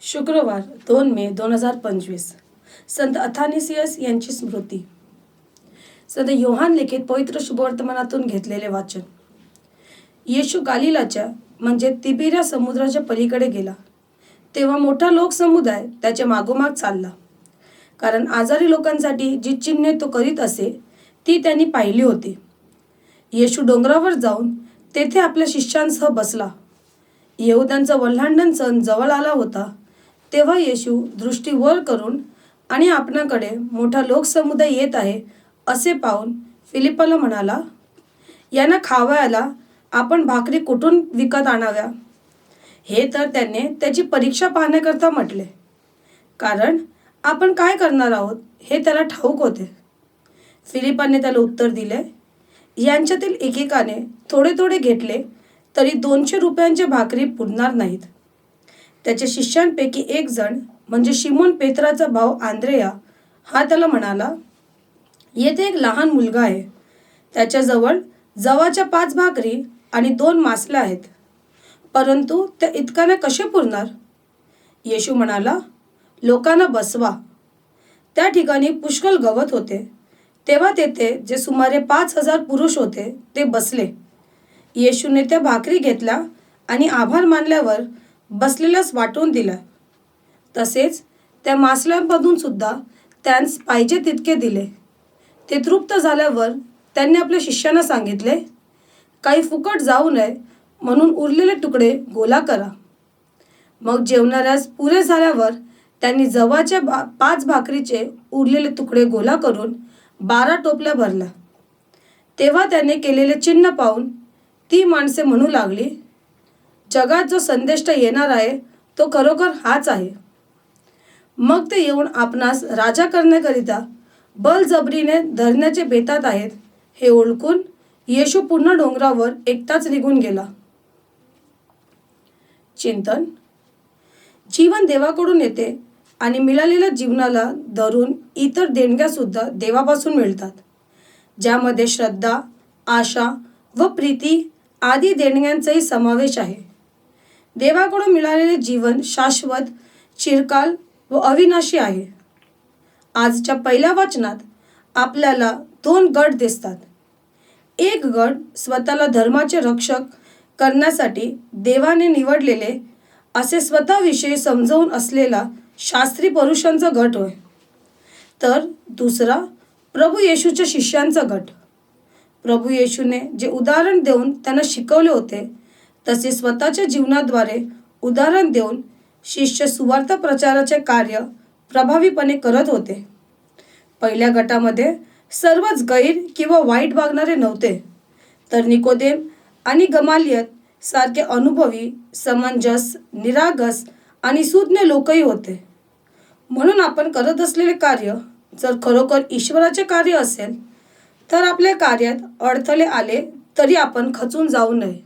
शुक्रवार दोन मे दोन हजार पंचवीस. संत अथानिसियस यांची स्मृती. संत योहान लिखित पवित्र शुभवर्तमानातून घेतलेले वाचन. येशू गालिलाच्या म्हणजे तिबिऱ्या समुद्राच्या पलीकडे गेला. तेव्हा मोठा लोकसमुदाय त्याच्या मागोमाग चालला. कारण आजारी लोकांसाठी जी चिन्हे तो करीत असे ती त्यांनी पाहिली होती. येशू डोंगरावर जाऊन तेथे आपल्या शिष्यांसह बसला. येहुद्यांचा वल्हांडण सण जवळ आला होता. तेव्हा येशू दृष्टी वर करून आणि आपणाकडे मोठा लोकसमुदाय येत आहे असे पाहून फिलिपाला म्हणाला यांना खावायला आपण भाकरी कुठून विकत आणाव्या? हे तर त्याने त्याची परीक्षा पाहण्याकरता म्हटले. कारण आपण काय करणार आहोत हे त्याला ठाऊक होते. फिलिपाने त्याला उत्तर दिले यांच्यातील एकेकाने थोडे थोडे घेतले तरी दोनशे रुपयांचे भाकरी पुरणार नाहीत. त्याच्या शिष्यांपैकी एक जण म्हणजे शिमोन पेत्राचा भाऊ आंद्रेया हा त्याला म्हणाला येथे एक लहान मुलगा आहे. त्याच्याजवळ जवाच्या पाच भाकरी आणि दोन मासल्या आहेत. परंतु त्या इतकाने कसे पुरणार? येशू म्हणाला लोकांना बसवा. त्या ठिकाणी पुष्कळ गवत होते. तेव्हा तेथे जे सुमारे पाच हजार पुरुष होते ते बसले. येशूने त्या भाकरी घेतल्या आणि आभार मानल्यावर बसलेलंच वाटून दिलं तसेच त्या मासल्यांमधून सुद्धा त्यांस पाहिजे तितके दिले. ते तृप्त झाल्यावर त्यांनी आपल्या शिष्यांना सांगितले काही फुकट जाऊ नये म्हणून उरलेले तुकडे गोला करा. मग जेवणाऱ्यास पुरे झाल्यावर त्यांनी जवाच्या भा पाच भाकरीचे उरलेले तुकडे गोला करून बारा टोपल्या भरल्या. तेव्हा त्याने केलेले चिन्ह पाहून ती माणसे म्हणू लागली जगात जो संदेष्ट येणार आहे तो खरोखर हाच आहे. मग ते येऊन आपणास राजा करण्याकरिता बलजबरीने धरण्याचे बेतात आहेत हे ओळखून येशू पुन्हा डोंगरावर एकटाच निघून गेला. चिंतन. जीवन देवाकडून येते आणि मिळालेल्या जीवनाला धरून इतर देणग्यासुद्धा देवापासून मिळतात. ज्यामध्ये श्रद्धा आशा व प्रीती आदी देणग्यांचाही समावेश आहे. देवाकडून मिळालेले जीवन शाश्वत चिरकाल व अविनाशी आहे. आजच्या पहिल्या वाचनात आपल्याला दोन गट दिसतात. एक गट स्वतःला धर्माचे रक्षक करण्यासाठी देवाने निवडलेले असे स्वतःविषयी समजवून असलेला शास्त्री पुरुषांचा गट होय. तर दुसरा प्रभू येशूच्या शिष्यांचा गट. प्रभू येशूने जे उदाहरण देऊन त्यांना शिकवले होते तसे स्वतःच्या जीवनाद्वारे उदाहरण देऊन शिष्य सुवार्थ प्रचाराचे कार्य प्रभावीपणे करत होते. पहिल्या गटामध्ये सर्वच गैर किंवा वाईट वागणारे नव्हते. तर निकोदेम आणि गमालियत सारखे अनुभवी समंजस निरागस आणि सुज्ञ लोकही होते. म्हणून आपण करत असलेले कार्य जर खरोखर ईश्वराचे कार्य असेल तर आपल्या कार्यात अडथळे आले तरी आपण खचून जाऊ नये.